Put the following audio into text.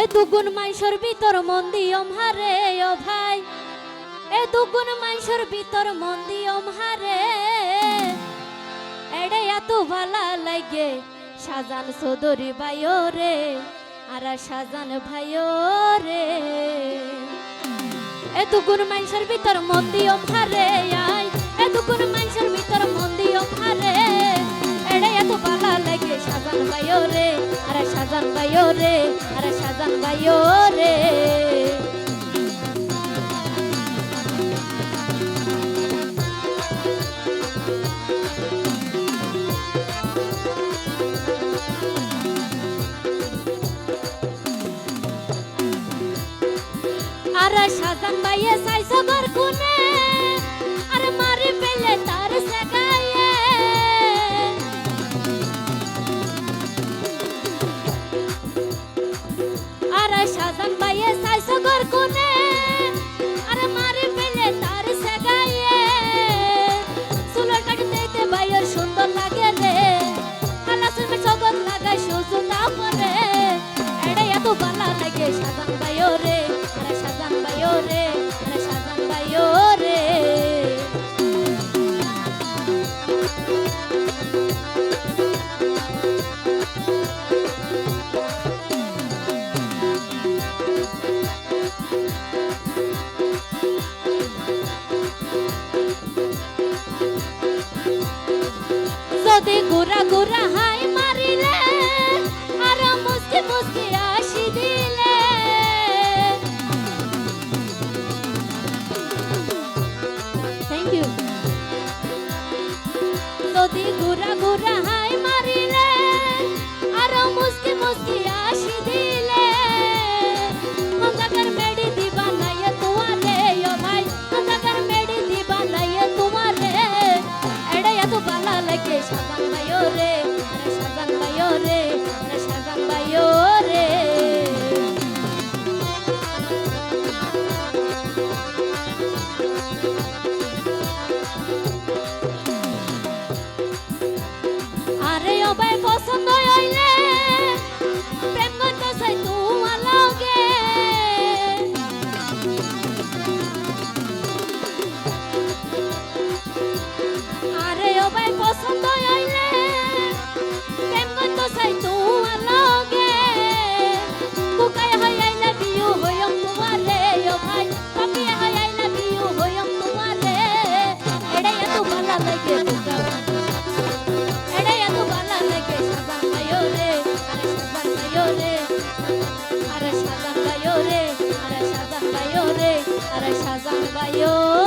এ দুগুণ মাইসর ভিতর মন্দিয়ম হারে ও ভাই। এ দুগুণ মাইসর ভিতর মন্দিয়ম হারে। এড়ে এত ভালা লাগে, সাজান সদরি ভাইও রে, আর সাজান ভাইও রে। এ দুগুণ মাইসর ভিতর মন্দিয়ম হারে, আই। এ দুগুণ মাইসর ভিতর মন্দিয়ম হারে। এড়ে এত ভালা লাগে, সাজান ভাইও রে, আর সাজান ভাইও রে, আর সাজান ভাইও রে। আর সাজান ভাইয়ে চাইছ ঘর কোনে? আর মারি পেলে তার সেগায়ে সাজান ভাইয়ে চাইছ ঘর কোনে আর মারি পেলে তার সেগায়ে চুলের কাটি দেখতে ভাইয়ের সুন্দর লাগে রে। কালা জগৎ লাগাই সুজু না পরে। যদি গোরা গোরা হাই পছন্দ হইলে প্রেম করতে চাই, তোমার লগে। আরে ও ভাই পছন্দ হইলে প্রেম চাই, তোমার আরে সাজান ভাইও